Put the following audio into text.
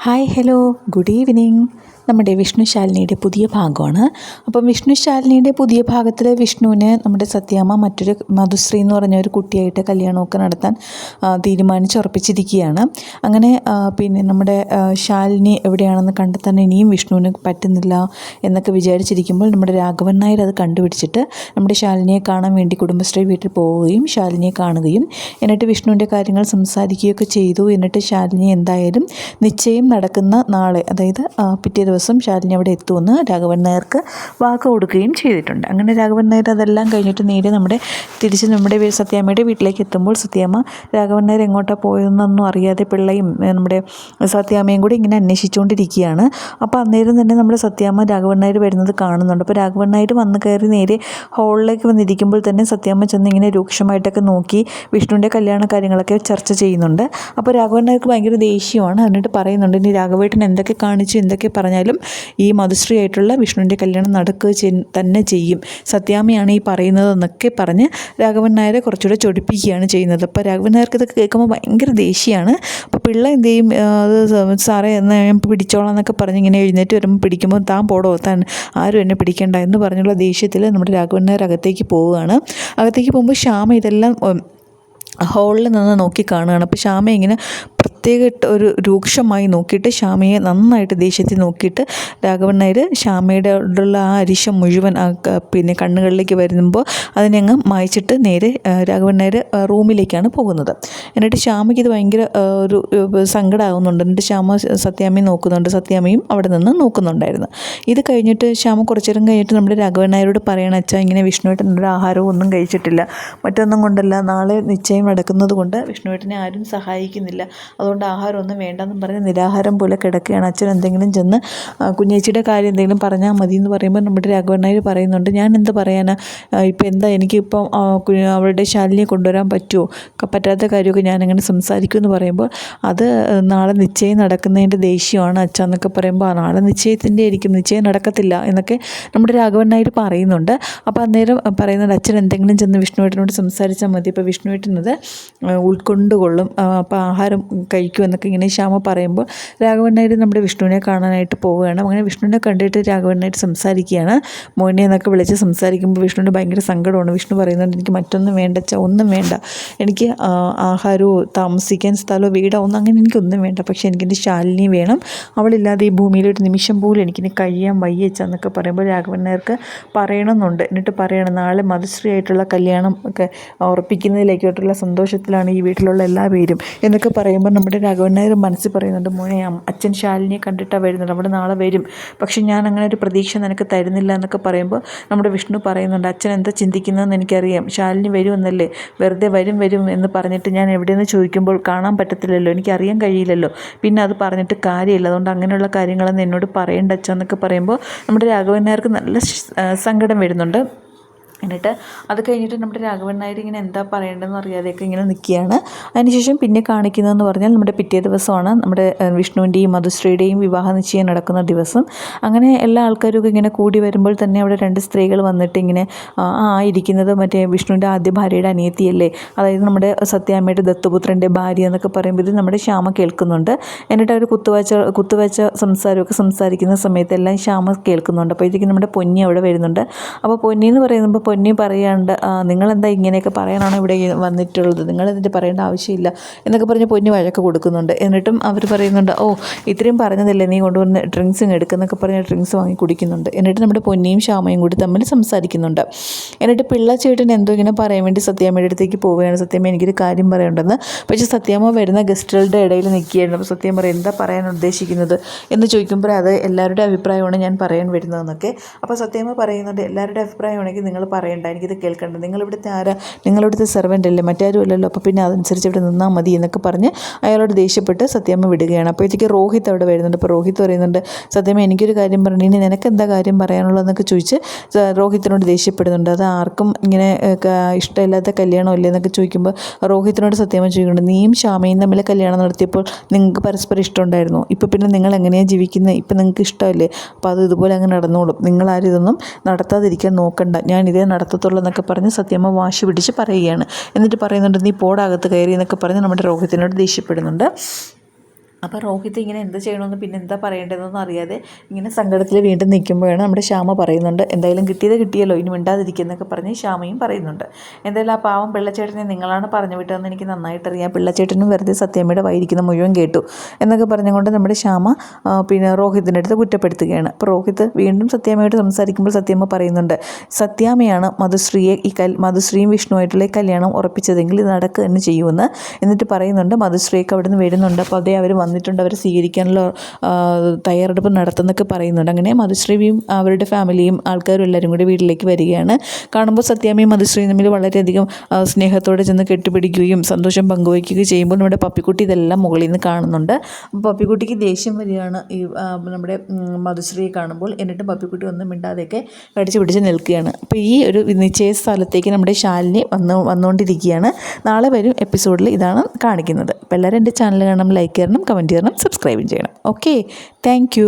Hi hello good evening നമ്മുടെ വിഷ്ണുശാലിനിയുടെ പുതിയ ഭാഗമാണ്. അപ്പം വിഷ്ണുശാലിനിയുടെ പുതിയ ഭാഗത്തിൽ വിഷ്ണുവിന് നമ്മുടെ സത്യാമ്മ മറ്റൊരു മധുശ്രീ എന്ന് പറഞ്ഞ ഒരു കുട്ടിയായിട്ട് കല്യാണമൊക്കെ നടത്താൻ തീരുമാനിച്ചുറപ്പിച്ചിരിക്കുകയാണ്. അങ്ങനെ പിന്നെ നമ്മുടെ ശാലിനി എവിടെയാണെന്ന് കണ്ടെത്താൻ ഇനിയും വിഷ്ണുവിന് പറ്റുന്നില്ല എന്നൊക്കെ വിചാരിച്ചിരിക്കുമ്പോൾ നമ്മുടെ രാഘവൻ നായർ അത് കണ്ടുപിടിച്ചിട്ട് നമ്മുടെ ശാലിനിയെ കാണാൻ വേണ്ടി കുടുംബശ്രീ വീട്ടിൽ പോവുകയും ശാലിനിയെ കാണുകയും എന്നിട്ട് വിഷ്ണുവിന്റെ കാര്യങ്ങൾ സംസാരിക്കുകയൊക്കെ ചെയ്തു. എന്നിട്ട് ശാലിനി എന്തായാലും നിശ്ചയം നടക്കുന്ന നാളെ അതായത് പിറ്റേ ദിവസം ശാലിനി അവിടെ എത്തുമെന്ന് രാഘവൻ നായർക്ക് വാക്ക് കൊടുക്കുകയും ചെയ്തിട്ടുണ്ട്. അങ്ങനെ രാഘവൻ നായർ അതെല്ലാം കഴിഞ്ഞിട്ട് നേരെ നമ്മുടെ തിരിച്ച് നമ്മുടെ സത്യാമ്മയുടെ വീട്ടിലേക്ക് എത്തുമ്പോൾ സത്യാമ്മ രാഘവൻ നായർ എങ്ങോട്ടാണ് പോയതെന്നൊന്നും അറിയാതെ പിള്ളയും നമ്മുടെ സത്യാമ്മയും കൂടി ഇങ്ങനെ അന്വേഷിച്ചുകൊണ്ടിരിക്കുകയാണ്. അപ്പോൾ അന്നേരം തന്നെ നമ്മുടെ സത്യാമ്മ രാഘവൻ നായർ വരുന്നത് കാണുന്നുണ്ട്. അപ്പോൾ രാഘവൻ നായർ വന്ന് കയറി നേരെ ഹോളിലേക്ക് വന്നിരിക്കുമ്പോൾ തന്നെ സത്യാമ്മ ചെന്ന് ഇങ്ങനെ രൂക്ഷമായിട്ടൊക്കെ നോക്കി വിഷ്ണുവിന്റെ കല്യാണ കാര്യങ്ങളൊക്കെ ചർച്ച ചെയ്യുന്നുണ്ട്. അപ്പോൾ രാഘവൻ നായർക്ക് ഭയങ്കര ദേഷ്യമാണ്. എന്നിട്ട് പറയുന്നുണ്ട് ഇനി രാഘവേട്ടൻ എന്തൊക്കെ കാണിച്ചു എന്തൊക്കെ പറഞ്ഞാലും ഈ മധുശ്രീ ആയിട്ടുള്ള വിഷ്ണുവിന്റെ കല്യാണം നടക്കുക തന്നെ ചെയ്യും. സത്യാമ്മയാണ് ഈ പറയുന്നതെന്നൊക്കെ പറഞ്ഞ് രാഘവൻ നായരെ കുറച്ചുകൂടെ ചൊടിപ്പിക്കുകയാണ് ചെയ്യുന്നത്. അപ്പോൾ രാഘവൻ നായർക്ക് ഇതൊക്കെ കേൾക്കുമ്പോൾ ഭയങ്കര ദേഷ്യമാണ്. അപ്പോൾ പിള്ള എന്ത് ചെയ്യും? അത് സാറേ എന്നാൽ ഞാൻ പിടിച്ചോളാം എന്നൊക്കെ പറഞ്ഞ് ഇങ്ങനെ എഴുന്നേറ്റ് വരുമ്പോൾ പിടിക്കുമ്പോൾ താൻ പോടോ താൻ ആരും എന്നെ പിടിക്കേണ്ട എന്ന് പറഞ്ഞുള്ള ദേഷ്യത്തിൽ നമ്മുടെ രാഘവൻ നായർ അകത്തേക്ക് പോവുകയാണ്. അകത്തേക്ക് പോകുമ്പോൾ ശ്യാമ ഇതെല്ലാം ഹോളിൽ നിന്ന് നോക്കി കാണുകയാണ്. അപ്പോൾ ശ്യാമ ഇങ്ങനെ പ്രത്യേക ഒരു രൂക്ഷമായി നോക്കിയിട്ട് ശ്യാമയെ നന്നായിട്ട് ദേഷ്യത്തിൽ നോക്കിയിട്ട് രാഘവൻ നായർ ശ്യാമയുടെ ഉള്ള ആ അരിശം മുഴുവൻ പിന്നെ കണ്ണുകളിലേക്ക് വരുമ്പോൾ അതിനെ അങ്ങ് മായ്ച്ചിട്ട് നേരെ രാഘവൻ നായർ റൂമിലേക്കാണ് പോകുന്നത്. എന്നിട്ട് ശ്യാമയ്ക്ക് ഇത് ഭയങ്കര ഒരു ഒരു സങ്കടമാകുന്നുണ്ട് എന്നിട്ട് ശ്യാമ സത്യാമയും നോക്കുന്നുണ്ട്. സത്യാമ്മയും അവിടെ നിന്ന് നോക്കുന്നുണ്ടായിരുന്നു. ഇത് കഴിഞ്ഞിട്ട് ശ്യാമ കുറച്ചു നേരം കഴിഞ്ഞിട്ട് നമ്മുടെ രാഘവൻ നായരോട് പറയണ അച്ഛാ ഇങ്ങനെ വിഷ്ണുവേട്ടനൊരു ആഹാരവും ഒന്നും കഴിച്ചിട്ടില്ല. മറ്റൊന്നും കൊണ്ടല്ല. നാളെ നിശ്ചയം നടക്കുന്നത് കൊണ്ട് വിഷ്ണുവേട്ടനെ ആരും സഹായിക്കുന്നില്ല. അതുകൊണ്ട് ആഹാരമൊന്നും വേണ്ടെന്നും പറഞ്ഞ് നിരാഹാരം പോലെ കിടക്കുകയാണ്. അച്ഛൻ എന്തെങ്കിലും ചെന്ന് കുഞ്ഞേച്ചിയുടെ കാര്യം എന്തെങ്കിലും പറഞ്ഞാൽ മതി എന്ന് പറയുമ്പോൾ നമ്മുടെ രാഘവൻ നായർ പറയുന്നുണ്ട് ഞാൻ എന്ത് പറയാനാ? ഇപ്പം എന്താ എനിക്കിപ്പം അവളുടെ ശാലിനിയെ കൊണ്ടുവരാൻ പറ്റുമോ? പറ്റാത്ത കാര്യമൊക്കെ ഞാനങ്ങനെ സംസാരിക്കും എന്ന് പറയുമ്പോൾ അത് നാളെ നിശ്ചയം നടക്കുന്നതിന്റെ ദേഷ്യമാണ് അച്ഛൻ എന്നൊക്കെ പറയുമ്പോൾ നാളെ നിശ്ചയത്തിന്റെ ആയിരിക്കും നിശ്ചയം നടക്കത്തില്ല എന്നൊക്കെ നമ്മുടെ രാഘവൻ നായർ പറയുന്നുണ്ട്. അപ്പോൾ അന്നേരം പറയുന്നുണ്ട് അച്ഛൻ എന്തെങ്കിലും ചെന്ന് വിഷ്ണുവേട്ടനോട് സംസാരിച്ചാൽ മതി. ഇപ്പോൾ വിഷ്ണുവേട്ടനത് ഉൾക്കൊണ്ടുകൊള്ളും. അപ്പോൾ ആഹാരം കഴിക്കും എന്നൊക്കെ ഇങ്ങനെ ശ്യാമ പറയുമ്പോൾ രാഘവൻ നായർ നമ്മുടെ വിഷ്ണുവിനെ കാണാനായിട്ട് പോവുകയാണ്. അങ്ങനെ വിഷ്ണുവിനെ കണ്ടിട്ട് രാഘവൻ നായർ സംസാരിക്കുകയാണ്. മോനെ എന്നൊക്കെ വിളിച്ച് സംസാരിക്കുമ്പോൾ വിഷ്ണുവിന് ഭയങ്കര സങ്കടമാണ്. വിഷ്ണു പറയുന്നുണ്ട് എനിക്ക് മറ്റൊന്നും വേണ്ട ഒന്നും വേണ്ട. എനിക്ക് ആഹാരമോ താമസിക്കാൻ സ്ഥലമോ വീടോ ഒന്നും അങ്ങനെ എനിക്കൊന്നും വേണ്ട. പക്ഷേ എനിക്കെന്റെ ശാലിനി വേണം. അവളില്ലാതെ ഈ ഭൂമിയിൽ ഒരു നിമിഷം പോലും എനിക്കിനി കഴിയാൻ വയ്യച്ച എന്നൊക്കെ പറയുമ്പോൾ രാഘവൻ നായർക്ക് പറയണമെന്നുണ്ട്. എന്നിട്ട് പറയണം നാളെ മതശ്രീ ആയിട്ടുള്ള കല്യാണം ഒക്കെ ഉറപ്പിക്കുന്നതിലേക്കോട്ടുള്ള സന്തോഷത്തിലാണ് ഈ വീട്ടിലുള്ള എല്ലാ പേരും എന്നൊക്കെ പറയുമ്പോൾ നമ്മുടെ രാഘവൻ നായർ മനസ്സിൽ പറയുന്നുണ്ട് മോനെ അച്ഛൻ ശാലിനിയെ കണ്ടിട്ടാണ് വരുന്നത് അവിടെ നാളെ വരും. പക്ഷേ ഞാൻ അങ്ങനെ ഒരു പ്രതീക്ഷ നിനക്ക് തരുന്നില്ല എന്നൊക്കെ പറയുമ്പോൾ നമ്മുടെ വിഷ്ണു പറയുന്നുണ്ട് അച്ഛൻ എന്താ ചിന്തിക്കുന്നതെന്ന് എനിക്കറിയാം. ശാലിനി വരുമെന്നല്ലേ? വെറുതെ വരും വരും എന്ന് പറഞ്ഞിട്ട് ഞാൻ എവിടെയെന്ന് ചോദിക്കുമ്പോൾ കാണാൻ പറ്റത്തില്ലല്ലോ. എനിക്കറിയാൻ കഴിയില്ലല്ലോ. പിന്നെ അത് പറഞ്ഞിട്ട് കാര്യമില്ല. അതുകൊണ്ട് അങ്ങനെയുള്ള കാര്യങ്ങളൊന്നും എന്നോട് പറയേണ്ട അച്ഛൻ എന്നൊക്കെ പറയുമ്പോൾ നമ്മുടെ രാഘവൻ നായർക്ക് നല്ല സങ്കടം വരുന്നുണ്ട്. എന്നിട്ട് അത് കഴിഞ്ഞിട്ട് നമ്മുടെ രാഘവൻ നായർ ഇങ്ങനെ എന്താ പറയേണ്ടതെന്ന് അറിയാതെയൊക്കെ ഇങ്ങനെ നിൽക്കുകയാണ്. അതിനുശേഷം പിന്നെ കാണിക്കുന്നതെന്ന് പറഞ്ഞാൽ നമ്മുടെ പിറ്റേ ദിവസമാണ് നമ്മുടെ വിഷ്ണുവിന്റെയും മധുശ്രീയുടെയും വിവാഹ നിശ്ചയം നടക്കുന്ന ദിവസം. അങ്ങനെ എല്ലാ ആൾക്കാരും ഇങ്ങനെ കൂടി വരുമ്പോൾ തന്നെ അവിടെ രണ്ട് സ്ത്രീകൾ വന്നിട്ട് ഇങ്ങനെ ആ ഇരിക്കുന്നത് മറ്റേ വിഷ്ണുവിന്റെ ആദ്യ ഭാര്യയുടെ അനിയത്തിയല്ലേ? അതായത് നമ്മുടെ സത്യാമ്മയുടെ ദത്തുപുത്രന്റെ ഭാര്യ എന്നൊക്കെ പറയുമ്പോൾ ഇത് നമ്മുടെ ശ്യാമ കേൾക്കുന്നുണ്ട്. എന്നിട്ട് അവർ കുത്തുവാച്ച കുത്തുവാച്ച സംസാരമൊക്കെ സംസാരിക്കുന്ന സമയത്ത് എല്ലാം ശ്യാമ കേൾക്കുന്നുണ്ട്. അപ്പോഴത്തേക്കും നമ്മുടെ പൊന്നി അവിടെ വരുന്നുണ്ട്. അപ്പോൾ പൊന്നി എന്ന് പറയുമ്പോൾ പൊന്നി പറയാണ്ട് നിങ്ങളെന്താ ഇങ്ങനെയൊക്കെ പറയാനാണ് ഇവിടെ വന്നിട്ടുള്ളത്? നിങ്ങൾ എന്നിട്ട് പറയേണ്ട ആവശ്യമില്ല എന്നൊക്കെ പറഞ്ഞ് പൊന്നി വഴക്ക് കൊടുക്കുന്നുണ്ട്. എന്നിട്ടും അവർ പറയുന്നുണ്ട് ഓ ഇത്രയും പറഞ്ഞതല്ലേ നീ കൊണ്ടുവന്ന് ഡ്രിങ്ക്സ് എടുക്കുന്നൊക്കെ പറഞ്ഞ് ഡ്രിങ്ക്സ് വാങ്ങി കുടിക്കുന്നുണ്ട്. എന്നിട്ട് നമ്മുടെ പൊന്നിയും ശ്യാമയും കൂടി തമ്മിൽ സംസാരിക്കുന്നുണ്ട്. എന്നിട്ട് പിള്ള ചേട്ടൻ എന്തോ ഇങ്ങനെ പറയാൻ വേണ്ടി സത്യാമ്മയുടെ അടുത്തേക്ക് പോവുകയാണ്. സത്യാമ്മ എനിക്കൊരു കാര്യം പറയേണ്ടെന്ന്. പക്ഷേ സത്യാമ്മ വരുന്ന ഗസ്റ്റുകളുടെ ഇടയിൽ നിൽക്കുകയായിരുന്നു. അപ്പോൾ സത്യം പറയും എന്താ പറയാൻ ഉദ്ദേശിക്കുന്നത്? എന്ന് ചോദിക്കുമ്പോൾ അത് എല്ലാവരുടെ അഭിപ്രായമാണ് ഞാൻ പറയാൻ വരുന്നതെന്നൊക്കെ. അപ്പോൾ സത്യാമ്മ പറയുന്നുണ്ട് എല്ലാവരുടെ അഭിപ്രായമാണെങ്കിൽ നിങ്ങൾ പറയണ്ട. എനിക്കിത് കേൾക്കണ്ട. നിങ്ങളിവിടുത്തെ ആരാ? നിങ്ങളിവിടുത്തെ സെർവന്റ് അല്ലേ? മറ്റാരും അല്ലല്ലോ അപ്പോൾ പിന്നെ അതനുസരിച്ച് ഇവിടെ നിന്നാൽ മതി എന്നൊക്കെ പറഞ്ഞ് അയാളോട് ദേഷ്യപ്പെട്ട് സത്യമ്മ വിടുകയാണ്. അപ്പോഴത്തേക്ക് രോഹിത് അവിടെ വരുന്നുണ്ട്. അപ്പോൾ രോഹിത് പറയുന്നുണ്ട് സത്യാമ്മ എനിക്കൊരു കാര്യം പറഞ്ഞു ഇനി നിനക്ക് എന്താ കാര്യം പറയാനുള്ളതെന്നൊക്കെ ചോദിച്ച് രോഹിത്തിനോട് ദേഷ്യപ്പെടുന്നുണ്ട്. അത് ആർക്കും ഇങ്ങനെ ഇഷ്ടമില്ലാത്ത കല്യാണം കല്യാണമല്ലേ? എന്നൊക്കെ ചോദിക്കുമ്പോൾ രോഹിത്തിനോട് സത്യമ്മ ചോദിക്കുന്നുണ്ട് നീയും ശ്യാമയും തമ്മിൽ കല്യാണം നടത്തിയപ്പോൾ നിങ്ങൾക്ക് പരസ്പരം ഇഷ്ടമുണ്ടായിരുന്നു? ഇപ്പോൾ പിന്നെ നിങ്ങൾ എങ്ങനെയാണ് ജീവിക്കുന്നത് ഇപ്പം നിങ്ങൾക്ക് ഇഷ്ടമല്ലേ? അപ്പോൾ അത് ഇതുപോലെ അങ്ങ് നടന്നോളും. നിങ്ങളാരും ഇതൊന്നും നടത്താതിരിക്കാൻ നോക്കണ്ട. ഞാൻ ഇതേ നടത്തത്തുള്ളൂ എന്നൊക്കെ പറഞ്ഞ് സത്യമ്മ വാശി പിടിച്ച് പറയുകയാണ്. എന്നിട്ട് പറയുന്നുണ്ട് നീ പോടകത്ത് കയറി എന്നൊക്കെ പറഞ്ഞ് നമ്മുടെ രോഹിത്തിനോട് ദേഷ്യപ്പെടുന്നുണ്ട്. അപ്പോൾ റോഹിത് ഇങ്ങനെ എന്ത് ചെയ്യണമെന്ന് പിന്നെ എന്താ പറയേണ്ടതെന്നൊന്നും അറിയാതെ ഇങ്ങനെ സങ്കടത്തിൽ വീണ്ടും നിൽക്കുമ്പോഴാണ് നമ്മുടെ ശ്യാമ പറയുന്നുണ്ട് എന്തായാലും കിട്ടിയത് കിട്ടിയല്ലോ ഇനി മിണ്ടാതിരിക്കുന്നൊക്കെ പറഞ്ഞ് ശ്യാമയും പറയുന്നുണ്ട്. എന്തായാലും ആ പാവം പിള്ളച്ചേട്ടനെ നിങ്ങളാണ് പറഞ്ഞു വിട്ടതെന്ന് എനിക്ക് നന്നായിട്ടറിയാം. പിള്ളച്ചേട്ടനും വെറുതെ സത്യമ്മയുടെ വൈരിക്കുന്ന മുഴുവൻ കേട്ടു എന്നൊക്കെ പറഞ്ഞുകൊണ്ട് നമ്മുടെ ശ്യാമ പിന്നെ റോഹിത്തിന്റെ അടുത്ത് കുറ്റപ്പെടുത്തുകയാണ്. അപ്പോൾ റോഹിത്ത് വീണ്ടും സത്യാമ്മയോട് സംസാരിക്കുമ്പോൾ സത്യമ്മ പറയുന്നുണ്ട് സത്യാമ്മയാണ് മധുശ്രീയെ ഈ കൽ മധുശ്രീയും വിഷ്ണുവായിട്ടുള്ള കല്യാണം ഉറപ്പിച്ചതെങ്കിൽ ഇത് നടക്കുക തന്നെ ചെയ്യുമെന്ന് എന്നിട്ട് പറയുന്നുണ്ട് മധുശ്രീയൊക്കെ അവിടെ നിന്ന് വരുന്നുണ്ട് അപ്പോൾ അതേ അവർ വന്നിട്ടുണ്ട്. അവരെ സ്വീകരിക്കാനുള്ള തയ്യാറെടുപ്പ് നടത്തുന്നൊക്കെ പറയുന്നുണ്ട്. അങ്ങനെ മധുശ്രീയും അവരുടെ ഫാമിലിയും ആൾക്കാരും എല്ലാവരും കൂടി വീട്ടിലേക്ക് വരികയാണ്. കാണുമ്പോൾ സത്യാമ്മയും മധുശ്രീയും തമ്മിൽ വളരെയധികം സ്നേഹത്തോടെ ചെന്ന് കെട്ടിപ്പിടിക്കുകയും സന്തോഷം പങ്കുവയ്ക്കുകയും ചെയ്യുമ്പോൾ നമ്മുടെ പപ്പിക്കുട്ടി ഇതെല്ലാം മുകളിൽ നിന്ന് കാണുന്നുണ്ട്. പപ്പിക്കുട്ടിക്ക് ദേഷ്യം വരികയാണ് ഈ നമ്മുടെ മധുശ്രീയെ കാണുമ്പോൾ. എന്നിട്ട് പപ്പിക്കുട്ടി ഒന്നും മിണ്ടാതെയൊക്കെ കടിച്ചു പിടിച്ച് നിൽക്കുകയാണ്. അപ്പോൾ ഈ ഒരു നിശ്ചയ സ്ഥലത്തേക്ക് നമ്മുടെ ശാലിനി വന്ന് വന്നുകൊണ്ടിരിക്കുകയാണ്. നാളെ വരും എപ്പിസോഡിൽ ഇതാണ് കാണിക്കുന്നത്. അപ്പോൾ എല്ലാവരും എന്റെ ചാനൽ കാണണം ലൈക്ക് ചെയ്യണം കമന്റ് ചെയ്യണം സബ്സ്ക്രൈബും ചെയ്യണം. Okay thank